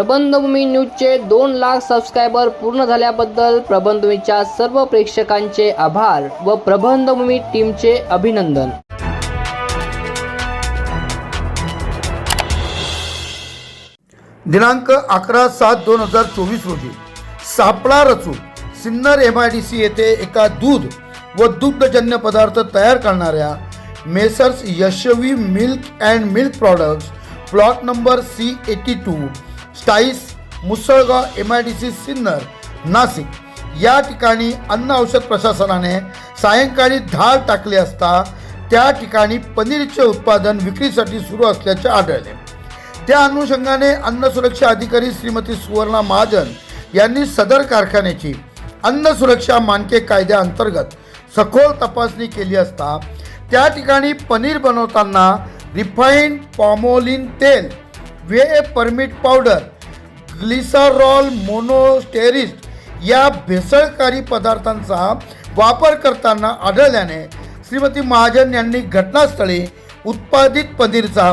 प्रबंधभूमी न्यूजचे दोन लाख सबस्क्रायबर पूर्ण झाल्याबद्दल प्रबंधभूमीच्या सर्व प्रेक्षकांचे आभार व प्रबंधभूमी टीमचे अभिनंदन. दिनांक अकरा सात दोन हजार चोवीस रोजी सापळा रचून Sinnar M I D C येथे एका दूध व दुग्धजन्य पदार्थ तयार करणाऱ्या Messrs Yashvi milk and milk products plot number C eighty two स्टाईस Musalgaon M I D C Sinnar Nashik या ठिकाणी अन्न औषध प्रशासनाने सायंकाळी धाड टाकले असता त्या ठिकाणी पनीरचे उत्पादन विक्रीसाठी सुरू असल्याचे आढळले. त्या अनुषंगाने अन्न सुरक्षा अधिकारी श्रीमती सुवर्णा महाजन यांनी सदर कारखान्याची अन्न सुरक्षा मानके कायद्याअंतर्गत सखोल तपासणी केली असता त्या ठिकाणी पनीर बनवताना रिफाईंड पॉमोलिन तेल whey permeate powder glycerol monostearate या भेसळकारी पदार्थांचा वापर करताना आढळल्याने श्रीमती महाजन यांनी घटनास्थळी उत्पादित पनीरचा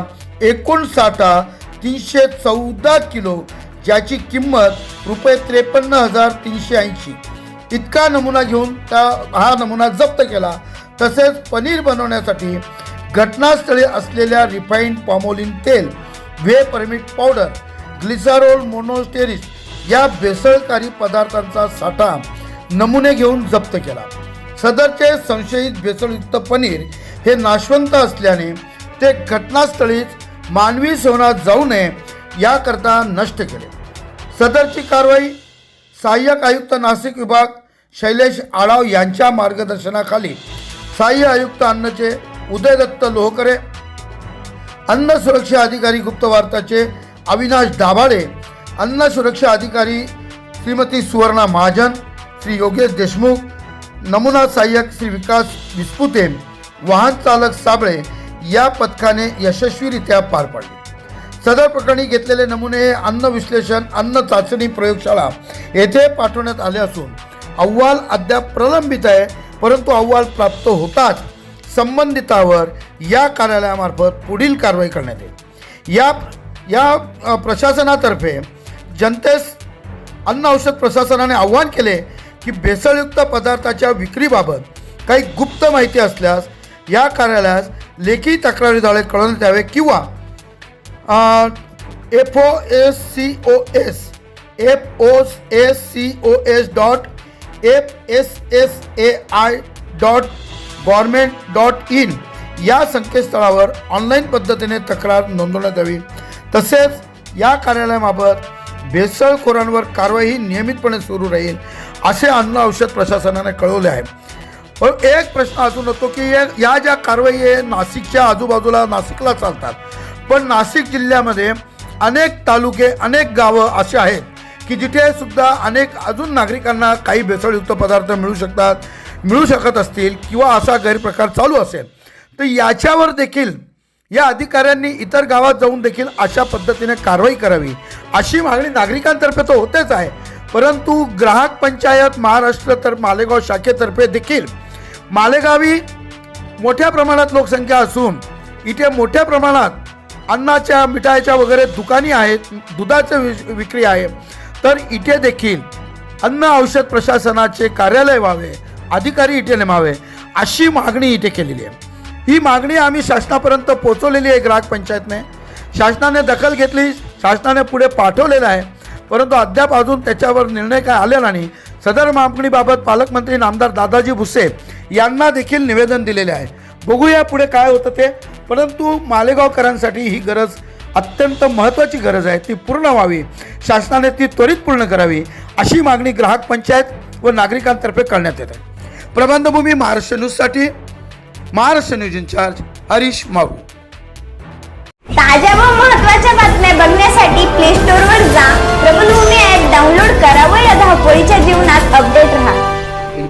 एकूण साठा तीनशे चौदा किलो ज्याची किंमत रुपये त्रेपन्न हजार तीनशे ऐंशी. इतका नमुना घेऊन त्या हा नमुना जप्त केला. तसेच पनीर बनवण्यासाठी घटनास्थळी असलेल्या रिफाईंड पॉमोलिन तेल whey permeate powder glycerol monostearate या भेसळकारी पदार्थांचा साठा नमुने घेऊन जप्त केला. सदरचे संशयित भेसळयुक्त पनीर हे नाशवंत असल्याने ते घटनास्थळीच मानवी सेवनात जाऊ नये याकरता नष्ट केले. सदरची कारवाई सहाय्यक आयुक्त नाशिक विभाग शैलेश आळाव यांच्या मार्गदर्शनाखाली सहाय्य आयुक्त अन्नचे उदयदत्त लोहकरे अन्न सुरक्षा अधिकारी गुप्तवार्ताचे अविनाश दाभाडे अन्न सुरक्षा अधिकारी श्रीमती सुवर्णा महाजन श्री योगेश देशमुख नमुना सहाय्यक श्री विकास विस्पुते वाहन चालक साबळे या पथकाने यशस्वीरित्या पार पाडले. सदर प्रकरणी घेतलेले नमुने हे अन्न विश्लेषण अन्न चाचणी प्रयोगशाळा येथे पाठवण्यात आले असून अहवाल अद्याप प्रलंबित आहे परंतु अहवाल प्राप्त होताच संबंधितावर या कार्यालयामार्फत पुढील कारवाई करण्यात येईल. या या प्रशासनातर्फे जनतेस अन्न औषध प्रशासनाने आवाहन केले की भेसळयुक्त पदार्थाच्या विक्रीबाबत काही गुप्त माहिती असल्यास या कार्यालयास लेखी तक्रारीद्वारे कळवण्यात यावे किंवा F O S C O S F O S C O S dot F S S A I dot government dot in या संकेतस्थळावर ऑनलाईन पद्धतीने तक्रार नोंदवण्यात यावी. तसेच या कार्यालयाबाबत भेसळखोरांवर कारवाई नियमितपणे सुरू राहील असे अन्न औषध प्रशासनाने कळवले आहे. एक प्रश्न अजून होतो की या- या ज्या कारवाई आहे नाशिकच्या आजूबाजूला नाशिकला चालतात. पण नाशिक जिल्ह्यामध्ये अनेक तालुके अनेक गावं असे आहेत. की जिथे सुद्धा अनेक अजून नागरिकांना काही भेसळयुक्त पदार्थ मिळू शकतात मिळू शकत असतील किंवा असा गैरप्रकार चालू असेल तर याच्यावर देखील या अधिकाऱ्यांनी इतर गावात जाऊन देखील अशा पद्धतीने कारवाई करावी. अशी मागणी नागरिकांतर्फे तर होतेच आहे. परंतु ग्राहक पंचायत महाराष्ट्र तर मालेगाव शाखेतर्फे देखील मालेगावी मोठ्या प्रमाणात लोकसंख्या असून इथे मोठ्या प्रमाणात अन्नाच्या मिठाईच्या वगैरे दुकानी आहेत दुधाचं वि- विक्री आहे. तर इथे देखील अन्न औषध प्रशासनाचे कार्यालय व्हावे अधिकारी इथे नेमावे अशी मागणी इथे केलेली आहे. ही मागणी आम्ही शासनापर्यंत पोचवलेली आहे ग्राहक पंचायतने. शासनाने दखल घेतली शासनाने पुढे पाठवलेलं आहे. परंतु अद्याप अजून त्याच्यावर निर्णय काय आलेला नाही. सदर मागणीबाबत पालकमंत्री नामदार दादाजी भुसे यांना देखील निवेदन दिलेले आहे. बघूया पुढे काय होतं ते. परंतु मालेगावकरांसाठी ही गरज अत्यंत महत्त्वाची गरज आहे ती पूर्ण व्हावी. शासनाने ती त्वरित पूर्ण करावी अशी मागणी ग्राहक पंचायत व नागरिकांतर्फे करण्यात येत. आहे प्रबंधभूमी महाराष्ट्र न्यूजसाठी महाराष्ट्र न्यूज इन्चार्ज हरीश मारू.